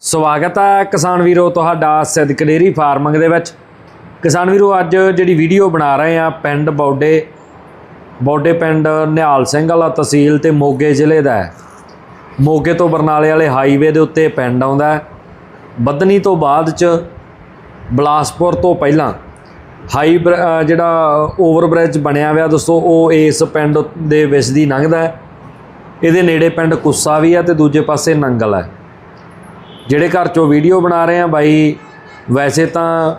ਸਵਾਗਤ ਹੈ ਕਿਸਾਨ ਵੀਰੋ ਤੁਹਾਡਾ ਸਿੱਧਕ ਡੇਰੀ ਫਾਰਮਿੰਗ ਦੇ ਵਿੱਚ। ਕਿਸਾਨ ਵੀਰੋ ਅੱਜ ਜਿਹੜੀ ਵੀਡੀਓ ਬਣਾ ਰਹੇ ਆ ਪਿੰਡ ਬੌਡੇ। ਬੌਡੇ ਪਿੰਡ ਨਿਹਾਲ ਸਿੰਘ ਵਾਲਾ ਤਹਿਸੀਲ ਤੇ ਮੋਗੇ ਜ਼ਿਲ੍ਹੇ ਦਾ ਹੈ। ਮੋਗੇ ਤੋਂ ਬਰਨਾਲੇ ਵਾਲੇ ਹਾਈਵੇ ਦੇ ਉੱਤੇ ਪਿੰਡ ਆਉਂਦਾ ਹੈ। ਬੱਦਨੀ ਤੋਂ ਬਾਅਦ ਚ ਬਲਾਸਪੁਰ ਤੋਂ ਪਹਿਲਾਂ ਹਾਈ ਬਰ- ਅ, ਜਿਹੜਾ ਓਵਰਬ੍ਰਿਜ ਬਣਿਆ ਹੋਇਆ ਦੋਸਤੋ ਉਹ ਇਸ ਪਿੰਡ ਦੇ ਵਿੱਚ ਦੀ ਲੰਘਦਾ ਹੈ। ਇਹਦੇ ਨੇੜੇ ਪਿੰਡ ਕੁੱਸਾ ਵੀ ਹੈ ਤੇ ਦੂਜੇ ਪਾਸੇ ਨੰਗਲ ਹੈ। ਜਿਹੜੇ ਘਰ ਚੋਂ ਵੀਡੀਓ ਬਣਾ ਰਹੇ ਆ ਬਾਈ, ਵੈਸੇ ਤਾਂ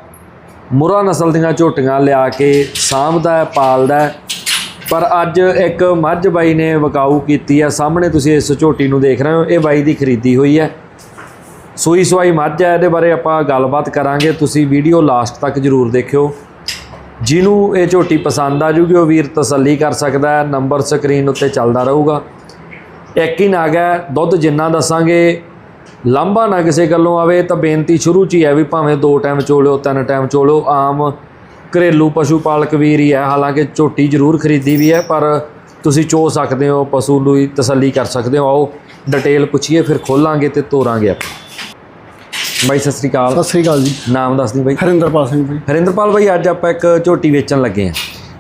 ਮੁਰਾ ਨਸਲ ਦੀਆਂ ਝੋਟੀਆਂ ਲਿਆ ਕੇ ਸਾਂਭਦਾ ਪਾਲਦਾ ਪਰ ਅੱਜ ਇੱਕ ਮੱਝ ਬਾਈ ਨੇ ਵਕਾਊ ਕੀਤੀ ਹੈ। ਸਾਹਮਣੇ ਤੁਸੀਂ ਇਸ ਝੋਟੀ ਨੂੰ ਦੇਖ ਰਹੇ ਹੋ, ਇਹ ਬਾਈ ਦੀ ਖਰੀਦੀ ਹੋਈ ਹੈ। ਸੂਈ ਸਵਾਈ ਮੱਝ ਹੈ, ਇਹਦੇ ਬਾਰੇ ਆਪਾਂ ਗੱਲਬਾਤ ਕਰਾਂਗੇ। ਤੁਸੀਂ ਵੀਡੀਓ ਲਾਸਟ ਤੱਕ ਜਰੂਰ ਦੇਖਿਓ। ਜਿਹਨੂੰ ਇਹ ਝੋਟੀ ਪਸੰਦ ਆ ਜੂਗੀ, ਉਹ ਵੀਰ ਤਸੱਲੀ ਕਰ ਸਕਦਾ ਹੈ। ਨੰਬਰ ਸਕਰੀਨ ਉੱਤੇ ਚੱਲਦਾ ਰਹੂਗਾ। ਇੱਕ ਹੀ ਨਗ ਹੈ, ਦੁੱਧ ਜਿੰਨਾ ਦੱਸਾਂਗੇ ਲਾਂਭਾ ਨਾ ਕਿਸੇ ਗੱਲੋਂ ਆਵੇ ਤਾਂ ਬੇਨਤੀ ਸ਼ੁਰੂ 'ਚ ਹੀ ਹੈ ਵੀ ਭਾਵੇਂ ਦੋ ਟਾਈਮ ਚੋਲਿਓ ਤਿੰਨ ਟਾਈਮ ਚੋਲਿਓ ਆਮ ਘਰੇਲੂ ਪਸ਼ੂ ਪਾਲਕ ਵੀਰ ਹੀ ਹੈ। ਹਾਲਾਂਕਿ ਝੋਟੀ ਜ਼ਰੂਰ ਖਰੀਦੀ ਵੀ ਹੈ ਪਰ ਤੁਸੀਂ ਚੋ ਸਕਦੇ ਹੋ ਪਸ਼ੂ ਨੂੰ ਹੀ ਤਸੱਲੀ ਕਰ ਸਕਦੇ ਹੋ। ਆਓ ਡਿਟੇਲ ਪੁੱਛੀਏ ਫਿਰ ਖੋਲਾਂਗੇ ਤੇ ਤੋਰਾਂਗੇ ਆਪਾਂ। ਬਾਈ ਸਤਿ ਸ੍ਰੀ ਅਕਾਲ। ਸਤਿ ਸ੍ਰੀ ਅਕਾਲ ਜੀ। ਨਾਮ ਦੱਸ ਦੀ ਬਾਈ। ਹਰਿੰਦਰਪਾਲ ਸਿੰਘ ਜੀ। ਹਰਿੰਦਰਪਾਲ ਬਾਈ ਅੱਜ ਆਪਾਂ ਇੱਕ ਝੋਟੀ ਵੇਚਣ ਲੱਗੇ ਆ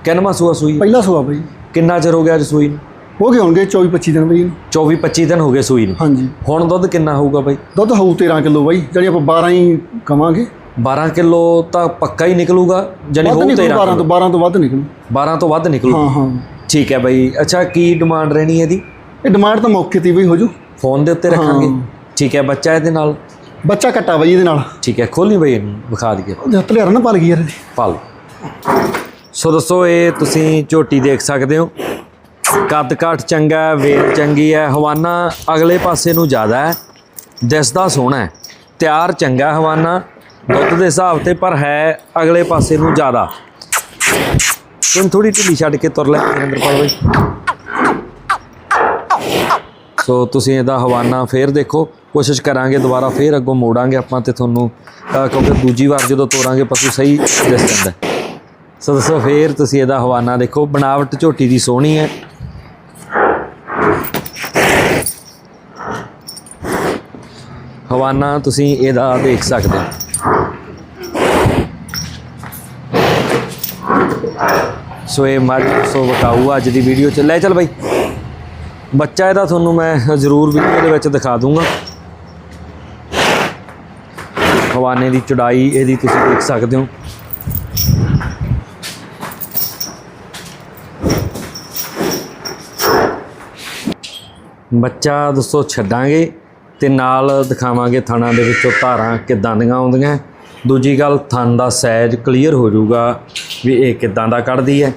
ਕਿੰਨਵਾਂ ਸੂਆ ਸੂਈ? ਪਹਿਲਾ ਸੁਆ ਬਈ। ਕਿੰਨਾ ਚਿਰ ਹੋ ਗਿਆ ਅੱਜ ਸੂਈ ਨੂੰ? ਹੋ ਗਏ ਹੋਣਗੇ? 24 25 ਦਿਨ ਬਈ। 24 25 ਦਿਨ ਹੋ ਗਏ ਸੂਈ ਨੂੰ। ਹਾਂਜੀ। ਹੁਣ ਦੁੱਧ ਕਿੰਨਾ ਹੋਊਗਾ ਬਾਈ? ਦੁੱਧ ਹੋਊ 13 ਕਿਲੋ ਬਈ ਜਿਹੜੀ ਆਪਾਂ 12 ਹੀ ਕਵਾਂਗੇ। 12 ਕਿਲੋ ਤਾਂ ਪੱਕਾ ਹੀ ਨਿਕਲੂਗਾ ਜਾਨੀ ਹੋਊ ਨਿਕਲੂ 13 12 ਤੋਂ 12 ਤੋਂ ਵੱਧ ਨਿਕਲੂ। 12 ਤੋਂ ਵੱਧ ਨਿਕਲੂ। ਹਾਂ ਹਾਂ। ਠੀਕ ਹੈ ਬਾਈ। ਅੱਛਾ ਕੀ ਡਿਮਾਂਡ ਰਹਿਣੀ ਇਹਦੀ? ਇਹ ਡਿਮਾਂਡ ਤਾਂ ਮੌਕੇ ਤੇ ਹੀ ਬਈ ਹੋ ਜੂ। ਫੋਨ ਦੇ ਉੱਤੇ ਰੱਖਾਂਗੇ। ਹਾਂ। ਠੀਕ ਹੈ ਬੱਚਾ ਇਹਦੇ ਨਾਲ? ਬੱਚਾ ਕੱਟਾ ਬਈ ਇਹਦੇ ਨਾਲ। ਠੀਕ ਹੈ ਖੋਲੀ ਬਾਈ ਇਹਨੂੰ ਵਿਖਾ ਦਈਏ। ਹੱਥ ਲਿਆਰਾ ਨਾ ਪਲ ਗਈ ਯਾਰ ਇਹਦੇ। ਪਾਲ। ਸੋ ਦੋਸਤੋ ਇਹ ਤੁਸੀਂ ਝੋਟੀ ਦੇਖ ਸਕਦੇ ਹੋ। ਕੱਦ ਕਾਠ ਚੰਗਾ ਹੈ, ਵੇਲ ਚੰਗੀ ਹੈ, ਹਵਾਨਾ ਅਗਲੇ ਪਾਸੇ ਨੂੰ ਜ਼ਿਆਦਾ ਹੈ, ਦਿਸਦਾ ਸੋਹਣਾ ਹੈ। ਤਿਆਰ ਚੰਗਾ ਹਵਾਨਾ, ਦੁੱਧ ਦੇ ਹਿਸਾਬ ਤੇ ਪਰ ਹੈ ਅਗਲੇ ਪਾਸੇ ਨੂੰ ਜ਼ਿਆਦਾ। ਤੈਨੂੰ ਥੋੜੀ ਢਿੱਲੀ ਛੱਡ ਕੇ ਤੁਰ ਲੈ ਨਰਿੰਦਰਪਾਲ ਬਾਈ। ਸੋ ਤੁਸੀਂ ਇਹਦਾ ਹਵਾਨਾ ਫੇਰ ਦੇਖੋ, ਕੋਸ਼ਿਸ਼ ਕਰਾਂਗੇ ਦੁਬਾਰਾ ਫੇਰ ਅੱਗੋਂ ਮੋੜਾਂਗੇ ਆਪਾਂ ਤੇ ਤੁਹਾਨੂੰ ਕਿਉਂਕਿ ਦੂਜੀ ਵਾਰ ਜਦੋਂ ਤੋਰਾਂਗੇ ਪਸ਼ੂ ਸਹੀ ਦਿਸ ਜਾਂਦਾ ਸੋ ਦੱਸੋ ਫੇਰ ਤੁਸੀਂ ਇਹਦਾ ਹਵਾਨਾ ਦੇਖੋ, ਬਣਾਵਟ ਝੋਟੀ ਦੀ ਸੋਹਣੀ ਹੈ ਹਵਾਨਾ ਤੁਸੀਂ ਇਹਦਾ ਦੇਖ ਸਕਦੇ ਹੋ। ਸੋ ਇਹ ਮੱਝ ਸੋ ਵਕਾਊ ਅੱਜ ਦੀ ਵੀਡੀਓ ਚ। ਲੈ ਚੱਲ ਬਾਈ। ਬੱਚਾ ਇਹਦਾ ਤੁਹਾਨੂੰ ਮੈਂ ਜ਼ਰੂਰ ਵੀਡੀਓ ਦੇ ਵਿੱਚ ਦਿਖਾ ਦੂੰਗਾ। ਹਵਾਨੇ ਦੀ ਚੜਾਈ ਇਹਦੀ ਤੁਸੀਂ ਦੇਖ ਸਕਦੇ ਹੋ। ਬੱਚਾ ਦੋਸਤੋ ਛੱਡਾਂਗੇ। ਤੇ ਨਾਲ ਦਿਖਾਵਾਂਗੇ ਥਾਣਾ ਦੇ ਵਿੱਚੋਂ ਧਾਰਾਂ ਕਿੱਦਾਂ ਦੀਆਂ ਆਉਂਦੀਆਂ। ਦੂਜੀ ਗੱਲ, ਥਣ ਦਾ ਸਾਈਜ਼ ਕਲੀਅਰ ਹੋ ਜਾਊਗਾ ਵੀ ਇਹ ਕਿੱਦਾਂ ਦਾ ਕੱਢਦੀ ਹੈ।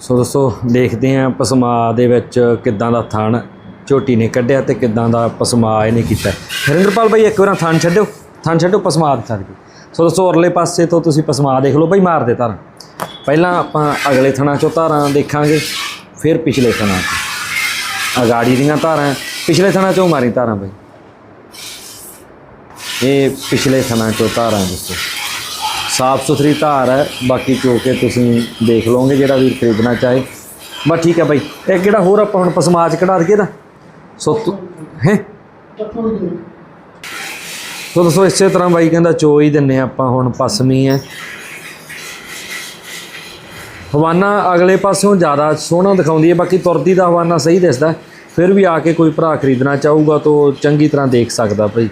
ਸੋ ਦੋਸਤੋ ਦੇਖਦੇ ਹਾਂ ਪਸਮਾ ਦੇ ਵਿੱਚ ਕਿੱਦਾਂ ਦਾ ਥਣ ਝੋਟੀ ਨੇ ਕੱਢਿਆ ਤੇ ਕਿੱਦਾਂ ਦਾ ਪਸਮਾ ਇਹਨੇ ਕੀਤਾ। ਹਰਿੰਦਰਪਾਲ ਭਾਈ ਇੱਕ ਵਾਰ ਥਣ ਛੱਡਿਓ। ਥਣ ਛੱਡੋ ਪਸਮਾ ਦਿਖਾ ਦਿਓ ਸੋ ਦੋਸਤੋ ਅਰਲੇ ਪਾਸੇ ਤੋਂ ਤੁਸੀਂ ਪਸਮਾ ਦੇਖ ਲਓ ਭਾਈ ਮਾਰ ਦੇ ਧਾਰਾਂ। ਪਹਿਲਾਂ ਆਪਾਂ ਅਗਲੇ ਥਣਾ ਚੋਂ ਧਾਰਾਂ ਦੇਖਾਂਗੇ। ਫਿਰ ਪਿਛਲੇ ਥਣਾ ਚੋਂ ਅਗਾੜੀ ਦੀਆਂ ਧਾਰਾਂ, ਪਿਛਲੇ ਥਣਾ ਚੋਂ ਮਾਰੀ ਧਾਰਾਂ ਭਾਈ ਇਹ ਪਿਛਲੇ ਥਣਾ ਚੋਂ ਧਾਰਾਂ ਦੱਸੋ ਸਾਫ਼ ਸੁਥਰੀ ਧਾਰ ਹੈ, ਬਾਕੀ ਚੋ ਕੇ ਤੁਸੀਂ ਦੇਖ ਲਓਗੇ ਜਿਹੜਾ ਵੀ ਖਰੀਦਣਾ ਚਾਹੇ। ਬਸ ਠੀਕ ਹੈ ਬਾਈ, ਇਹ ਕਿਹੜਾ ਹੋਰ ਆਪਾਂ ਹੁਣ ਪਸਮਾਜ ਕਢਾ ਦਈਏ ਦਾ ਸੋ ਹੈ? ਸੋ ਦੱਸੋ ਇਸੇ ਤਰ੍ਹਾਂ ਬਾਈ ਕਹਿੰਦਾ ਚੋ ਹੀ ਦਿੰਨੇ ਆ ਆਪਾਂ, ਹੁਣ ਪਸਮੀ ਹੈ। ਹਵਾਨਾ ਅਗਲੇ ਪਾਸਿਓਂ ਜ਼ਿਆਦਾ ਸੋਹਣਾ ਦਿਖਾਉਂਦੀ ਹੈ, ਬਾਕੀ ਤੁਰਦੀ ਦਾ ਹਵਾਨਾ ਸਹੀ ਦਿਸਦਾ ਫਿਰ ਵੀ ਆ ਕੇ ਕੋਈ ਭਰਾ ਖਰੀਦਣਾ ਚਾਹੂਗਾ ਤਾਂ ਚੰਗੀ ਤਰ੍ਹਾਂ ਦੇਖ ਸਕਦਾ ਭਾਈ।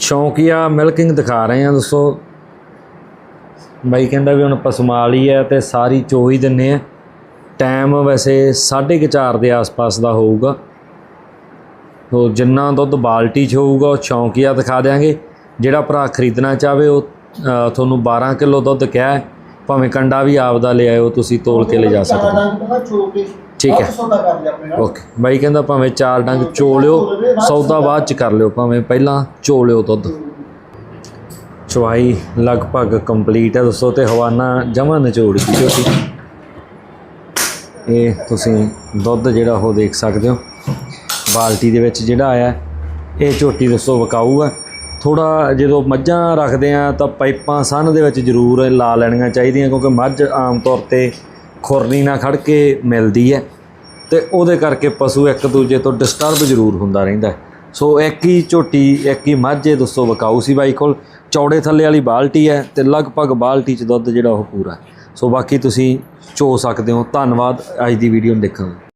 ਸ਼ੌਂਕੀਆ ਮਿਲਕਿੰਗ ਦਿਖਾ ਰਹੇ ਆ ਦੋਸਤੋ। ਬਾਈ ਕਹਿੰਦਾ ਵੀ ਹੁਣ ਪਸਮਾ ਲਈ ਹੈ ਤੇ ਸਾਰੀ ਚੋ ਹੀ ਦਿੰਨੇ ਆ ਟਾਈਮ ਵੈਸੇ 4:30 ਦੇ ਆਸ-ਪਾਸ ਦਾ ਹੋਊਗਾ। ਤੋ ਜਿੰਨਾ ਦੁੱਧ ਬਾਲਟੀ 'ਚ ਹੋਊਗਾ, ਉਹ ਸ਼ੌਂਕੀਆ ਦਿਖਾ ਦਿਆਂਗੇ। ਜਿਹੜਾ ਭਰਾ ਖਰੀਦਣਾ ਚਾਹਵੇ ਉਹ ਤੁਹਾਨੂੰ 12 ਕਿਲੋ ਦੁੱਧ ਕਿਹਾ ਭਾਵੇਂ ਕੰਡਾ ਵੀ ਆਪਦਾ ਲੈ ਆਇਓ, ਤੁਸੀਂ ਤੋਲ ਕੇ ਲੈ ਜਾ ਸਕਦੇ ਹੋ। ਠੀਕ ਹੈ। ਓਕੇ ਬਾਈ ਕਹਿੰਦਾ ਭਾਵੇਂ ਚਾਰ ਡੰਗ ਚੋ ਲਿਓ ਸੌਦਾ ਬਾਅਦ ਚ ਕਰ ਲਿਓ, ਭਾਵੇਂ ਪਹਿਲਾਂ ਚੋ ਲਿਓ ਦੁੱਧ। ਚਵਾਈ ਲਗਭਗ ਕੰਪਲੀਟ ਹੈ ਦੋਸਤੋ ਤੇ ਹਵਾਨਾ ਜਮਾ ਨਿਚੋੜ ਗਈ ਝੋਟੀ ਇਹ ਤੁਸੀਂ ਦੁੱਧ ਜਿਹੜਾ ਉਹ ਦੇਖ ਸਕਦੇ ਹੋ। ਬਾਲਟੀ ਦੇ ਵਿੱਚ ਜਿਹੜਾ ਆਇਆ, ਇਹ ਝੋਟੀ ਦੋਸਤੋ ਵਕਾਊ ਹੈ ਥੋੜਾ ਜਦੋਂ ਮੱਝਾਂ ਰੱਖਦੇ ਆ ਤਾਂ ਪਾਈਪਾਂ ਸਨ ਦੇ ਵਿੱਚ ਜ਼ਰੂਰ ਲਾ ਲੈਣੀਆਂ ਚਾਹੀਦੀਆਂ ਕਿਉਂਕਿ ਮੱਝ ਆਮ ਤੌਰ ਤੇ ਖੁਰਨੀ ਨਾਲ ਖੜ ਕੇ ਮਿਲਦੀ ਹੈ ਤੇ ਉਹਦੇ ਕਰਕੇ ਪਸ਼ੂ ਇੱਕ ਦੂਜੇ ਤੋਂ ਡਿਸਟਰਬ ਜ਼ਰੂਰ ਹੁੰਦਾ ਰਹਿੰਦਾ ਸੋ ਇੱਕ ਹੀ ਝੋਟੀ, ਇੱਕ ਹੀ ਮੱਝ, ਇਹ ਦੋਸਤੋ ਵਕਾਊ ਸੀ ਬਾਈ ਕੋਲ। ਚੌੜੇ ਥੱਲੇ ਵਾਲੀ ਬਾਲਟੀ ਹੈ ਤੇ ਲਗਭਗ ਬਾਲਟੀ 'ਚ ਦੁੱਧ ਜਿਹੜਾ ਉਹ ਪੂਰਾ ਸੋ ਬਾਕੀ ਤੁਸੀਂ ਚੋ ਸਕਦੇ ਹੋ। ਧੰਨਵਾਦ। ਅੱਜ ਦੀ ਵੀਡੀਓ ਨੂੰ ਦੇਖਣ ਲਈ।